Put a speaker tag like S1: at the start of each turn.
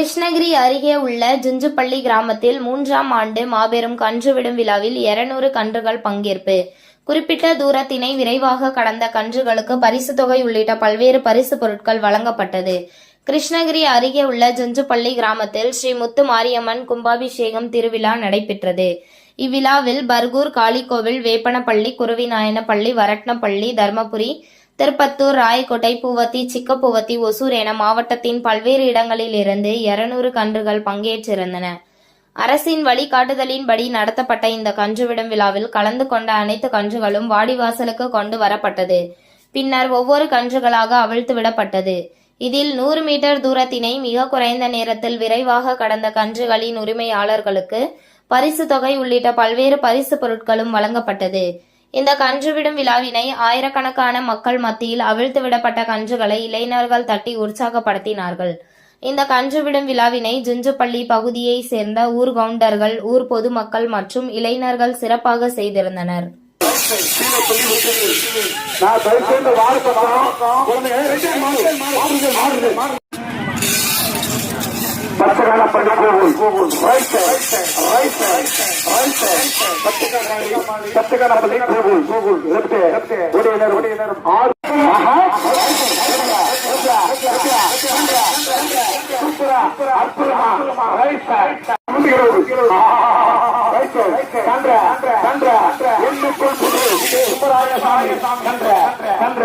S1: கிருஷ்ணகிரி அருகே உள்ள ஜுஞ்சுப்பள்ளி கிராமத்தில் மூன்றாம் ஆண்டு மாபெரும் கன்றுவிடும் விழாவில் 200 கன்றுகள் பங்கேற்பு. குறிப்பிட்ட தூரத்தினை விரைவாக கடந்த கன்றுகளுக்கு பரிசு தொகை உள்ளிட்ட பல்வேறு பரிசு பொருட்கள் வழங்கப்பட்டது. கிருஷ்ணகிரி அருகே உள்ள ஜுஞ்சுப்பள்ளி கிராமத்தில் ஸ்ரீ முத்து மாரியம்மன் கும்பாபிஷேகம் திருவிழா நடைபெற்றது. இவ்விழாவில் பர்கூர் காளிக்கோவில் வேப்பனப்பள்ளி குருவிநாயனப்பள்ளி வரட்னப்பள்ளி தர்மபுரி திருப்பத்தூர் ராயக்கோட்டை பூவத்தி சிக்கப்பூவத்தி ஒசூர் என மாவட்டத்தின் பல்வேறு இடங்களில் இருந்து 200 கன்றுகள் பங்கேற்றிருந்தன. அரசின் வழிகாட்டுதலின்படி நடத்தப்பட்ட இந்த கன்றுவிடும் விழாவில் கலந்து கொண்ட அனைத்து கன்றுகளும் வாடிவாசலுக்கு கொண்டு வரப்பட்டது. பின்னர் ஒவ்வொரு கன்றுகளாக அவிழ்த்து விடப்பட்டது. இதில் நூறு மீட்டர் தூரத்தினை மிக குறைந்த நேரத்தில் விரைவாக கடந்த கன்றுகளின் உரிமையாளர்களுக்கு பரிசு தொகை உள்ளிட்ட பல்வேறு பரிசு பொருட்களும் வழங்கப்பட்டது. இந்த கன்றுவிடும் விழாவினை ஆயிரக்கணக்கான மக்கள் மத்தியில் அவிழ்த்து விடப்பட்ட கன்றுகளை இளைஞர்கள் தட்டி உற்சாகப்படுத்தினார்கள். இந்த கன்றுவிடும் விழாவினை ஜுஞ்சுப்பள்ளி பகுதியை சேர்ந்த ஊர் கவுண்டர்கள் ஊர் பொதுமக்கள் மற்றும் இளைஞர்கள் சிறப்பாக செய்திருந்தனர்.
S2: நான் தயவுசெய்து வார பக்கம் குழந்தைங்க மாறுங்கள் மாறுங்கள் மாறுங்கள் பச்சைக்கால பள்ளி கூகுள் ரைட் ரைட் ரைட் பச்சைக்கால பள்ளி கூகுள் கூகுள் லெஃப்ட் ஒடியினர் ஆறு ஆஹா அற்புதமா. ரைட் ரைட் கன்ற புது கன்ற கன்ற